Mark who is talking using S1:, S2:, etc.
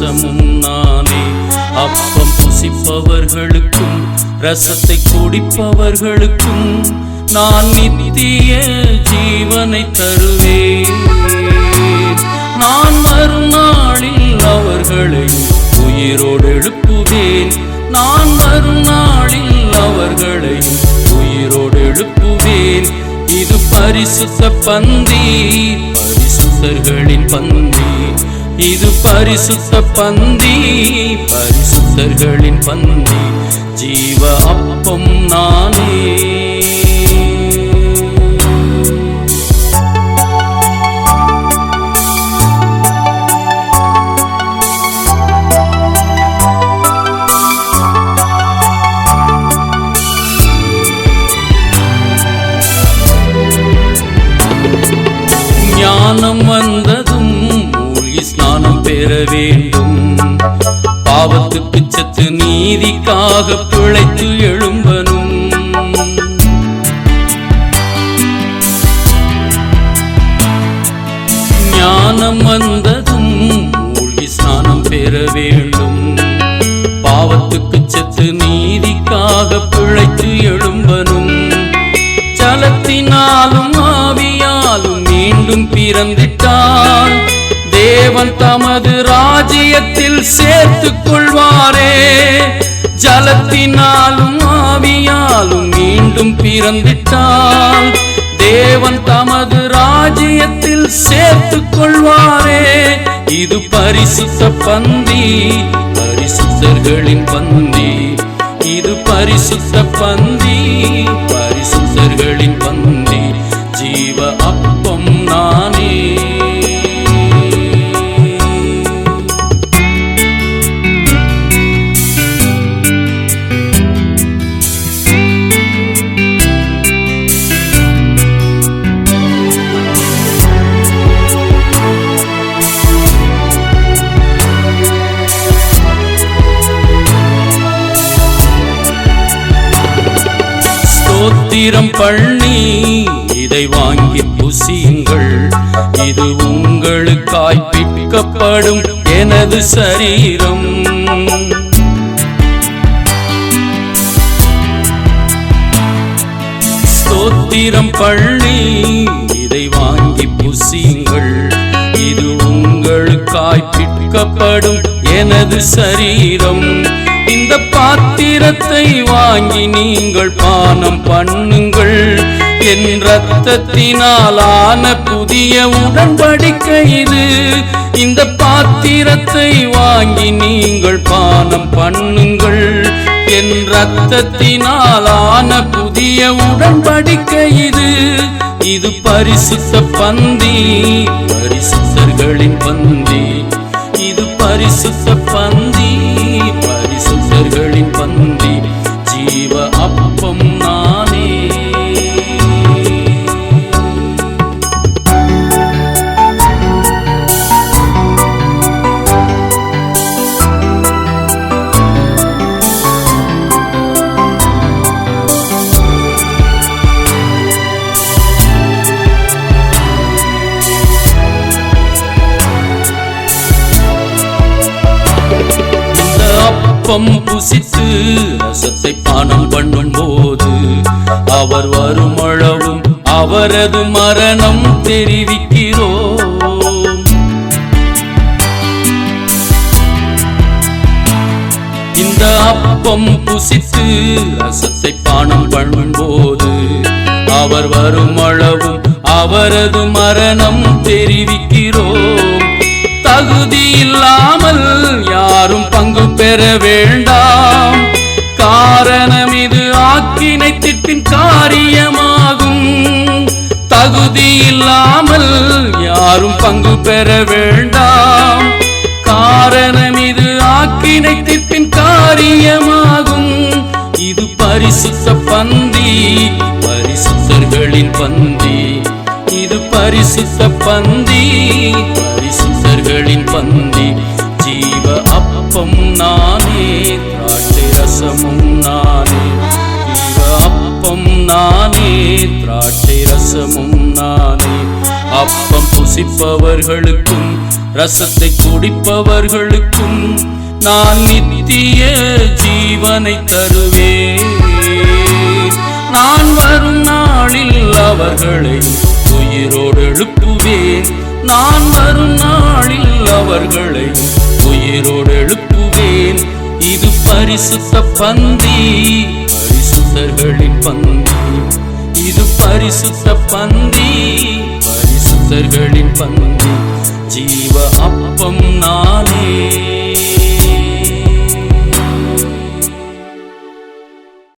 S1: ரசமும் நானே. அப்பம் புசிப்பவர்களுக்கும் ரசத்தை குடிப்பவர்களுக்கும் நான் நித்திய ஜீவனை தருவேன். நான் மறுநாளில் அவர்களை உயிரோடு எழுப்புவேன். நான் மறுநாளில் அவர்களை உயிரோடு எழுப்புவேன். இது பரிசுத்த பந்தி பரிசுத்தர்களின் பந்தி. இது பரிசுத்த பந்தி பரிசுத்தர்களின் பந்தி. ஜீவ அப்பம் நானே. சேர வேண்டும். பாவத்துக்கு சத்து நீதிக்காக பிழைத்து எழும்பனும் ஞானம் வந்ததும் மூழ்கி ஸ்நானம் பெற வேண்டும். பாவத்துக்கு சத்து நீதிக்காக பிழைத்து எழும்பனும் ஜலத்தினாலும் ஆவியாலும் மீண்டும் பிறந்து தேவன் தமது ராஜ்யத்தில் சேர்த்துக் கொள்வாரே. ஜலத்தினாலும் ஆவியாலும் மீண்டும் பிறந்திட்டால் தேவன் தமது ராஜ்யத்தில் சேர்த்துக் கொள்வாரே. இது பரிசுத்த பந்தி பரிசுத்தர்களின் பந்தி. இது பரிசுத்த பந்தி பரிசுத்தர்கள் ஸ்தோத்திரம் பண்ணி இதை வாங்கி புசியுங்கள். இது உங்களுக்காய் பிற்கப்படும் எனது சரீரம். ஸ்தோத்திரம் பண்ணி இதை வாங்கி புசியுங்கள். இது உங்களுக்காய் பிற்கப்படும் எனது சரீரம். இந்த பாத்திரத்தை வாங்கி நீங்கள் பானம் பண்ணுங்கள். என் ரத்தத்தினாலான புதிய உடன்படிக்கை இது இந்த பாத்திரத்தை வாங்கி நீங்கள் பானம் பண்ணுங்கள். என் ரத்தத்தினாலான புதிய உடன்படிக்கை இது இது பரிசுத்த பந்தி பரிசுத்தர்களின் பந்தி. இது பரிசுத்த பந்தி. அப்பம் புசித்து ரசத்தை பானம் பண்ணும் போது அவர் வருமளவும் அவரது மரணம் தெரிவிக்கிறோம். இந்த அப்பம் புசித்து ரசத்தை பானம் பண்ணும் போது அவர் வருமளவும் அவரது மரணம் தெரிவிக்கிறோம். தகுதி ஆக்கினை காரியமாகும். தகுதி இல்லாமல் யாரும் பங்கு பெற வேண்டாம். காரணம் இது ஆக்கினை தீர்ப்பின் காரியமாகும். இது பரிசுத்த பந்தி பரிசுத்தர்களின் பந்தி. இது பரிசுத்த பந்தி பரிசுத்தர்களின் பந்தி. ஜீவ அப்பம் நானே திராட்சை ரசமும் நான். நானே அப்பம் புசிப்பவர்களுக்கும் ரசத்தை குடிப்பவர்களுக்கும் நான் நித்திய ஜீவனை தருவே நான் வரும் நாளில் அவர்களை உயிரோடு எழுப்புவேன். நான் வரும் நாளில் அவர்களை உயிரோடு எழுப்புவேன். இது பரிசுத்த பந்தி பரிசுத்தர்களின் பந்தி. இது பரிசுத்த பந்தி. பரிசுத்தர்களின் பந்தி ஜீவ அப்பம் நான்